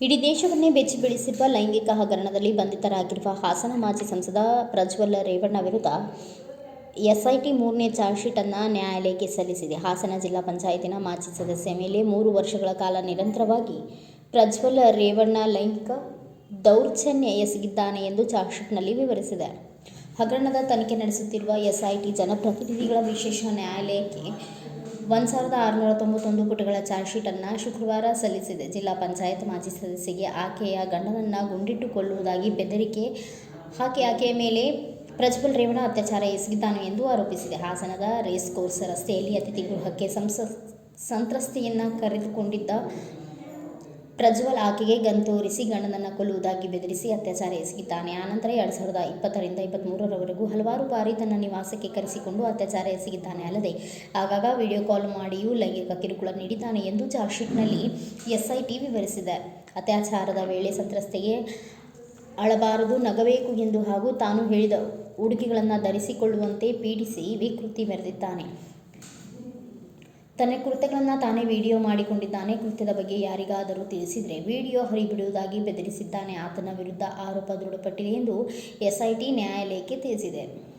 ಇಡೀ ದೇಶವನ್ನೇ ಬೆಚ್ಚಿ ಬೀಳಿಸಿರುವ ಲೈಂಗಿಕ ಹಗರಣದಲ್ಲಿ ಬಂಧಿತರಾಗಿರುವ ಹಾಸನ ಮಾಜಿ ಸಂಸದ ಪ್ರಜ್ವಲ್ ರೇವಣ್ಣ ವಿರುದ್ಧ ಎಸ್ಐಟಿ ಮೂರನೇ ಚಾರ್ಜ್ ಅನ್ನು ನ್ಯಾಯಾಲಯಕ್ಕೆ ಸಲ್ಲಿಸಿದೆ. ಹಾಸನ ಜಿಲ್ಲಾ ಪಂಚಾಯತಿನ ಮಾಜಿ ಸದಸ್ಯ ಮೇಲೆ ಮೂರು ವರ್ಷಗಳ ಕಾಲ ನಿರಂತರವಾಗಿ ಪ್ರಜ್ವಲ್ ರೇವಣ್ಣ ಲೈಂಗಿಕ ದೌರ್ಜನ್ಯ ಎಸಗಿದ್ದಾನೆ ಎಂದು ಚಾರ್ಜ್ ಶೀಟ್ನಲ್ಲಿ ವಿವರಿಸಿದೆ. ಹಗರಣದ ತನಿಖೆ ನಡೆಸುತ್ತಿರುವ ಎಸ್ಐಟಿ ಜನಪ್ರತಿನಿಧಿಗಳ ವಿಶೇಷ ನ್ಯಾಯಾಲಯಕ್ಕೆ ಒಂದು ಸಾವಿರದ ಆರುನೂರ ತೊಂಬತ್ತೊಂದು ಪುಟಗಳ ಚಾರ್ಜ್ ಶೀಟನ್ನು ಶುಕ್ರವಾರ ಸಲ್ಲಿಸಿದೆ. ಜಿಲ್ಲಾ ಪಂಚಾಯತ್ ಮಾಜಿ ಸದಸ್ಯೆಗೆ ಆಕೆಯ ಗಂಡನನ್ನು ಗುಂಡಿಟ್ಟು ಕೊಲ್ಲುವುದಾಗಿ ಬೆದರಿಕೆ ಹಾಕಿ ಆಕೆಯ ಮೇಲೆ ಪ್ರಜ್ವಲ್ ರೇವಣ ಅತ್ಯಾಚಾರ ಎಸಗಿದ್ದಾನೆ ಎಂದು ಆರೋಪಿಸಿದೆ. ಹಾಸನದ ರೇಸ್ ಕೋರ್ಸ್ ರಸ್ತೆಯಲ್ಲಿ ಅತಿಥಿ ಗೃಹಕ್ಕೆ ಸಂಸ, ಸಂತ್ರಸ್ತೆಯನ್ನು ಕರೆದುಕೊಂಡಿದ್ದ ಪ್ರಜ್ವಲ್ ಆಕೆಗೆ ಗನ್ ತೋರಿಸಿ ಗಂಡನನ್ನು ಕೊಲ್ಲುವುದಾಗಿ ಬೆದರಿಸಿ ಅತ್ಯಾಚಾರ ಎಸಗಿದ್ದಾನೆ. ಆನಂತರ ಎರಡು ಸಾವಿರದ ಇಪ್ಪತ್ತರಿಂದ ಇಪ್ಪತ್ತ್ಮೂರರವರೆಗೂ ಹಲವಾರು ಬಾರಿ ತನ್ನ ನಿವಾಸಕ್ಕೆ ಕರೆಸಿಕೊಂಡು ಅತ್ಯಾಚಾರ ಎಸಗಿದ್ದಾನೆ. ಅಲ್ಲದೆ, ಆಗಾಗ ವಿಡಿಯೋ ಕಾಲ್ ಮಾಡಿಯೂ ಲೈಂಗಿಕ ಕಿರುಕುಳ ನೀಡಿದ್ದಾನೆ ಎಂದು ಚಾರ್ಜ್ ಶೀಟ್ನಲ್ಲಿ ಎಸ್ಐಟಿ ವಿವರಿಸಿದೆ. ಅತ್ಯಾಚಾರದ ವೇಳೆ ಸಂತ್ರಸ್ತೆಗೆ ಅಳಬಾರದು, ನಗಬೇಕು ಎಂದು ಹಾಗೂ ತಾನು ಹೇಳಿದ ಉಡುಗೆಗಳನ್ನು ಧರಿಸಿಕೊಳ್ಳುವಂತೆ ಪೀಡಿಸಿ ವಿಕೃತಿ ಮೆರೆದಿದ್ದಾನೆ. ತನ್ನ ಕೃತ್ಯಗಳನ್ನು ತಾನೇ ವಿಡಿಯೋ ಮಾಡಿಕೊಂಡಿದ್ದಾನೆ. ಕೃತ್ಯದ ಬಗ್ಗೆ ಯಾರಿಗಾದರೂ ತಿಳಿಸಿದರೆ ವಿಡಿಯೋ ಹರಿಬಿಡುವುದಾಗಿ ಬೆದರಿಸಿದ್ದಾನೆ. ಆತನ ವಿರುದ್ಧ ಆರೋಪ ದೃಢಪಟ್ಟಿದೆ ಎಂದು ಎಸ್ಐಟಿ ನ್ಯಾಯಾಲಯಕ್ಕೆ ತಿಳಿಸಿದೆ.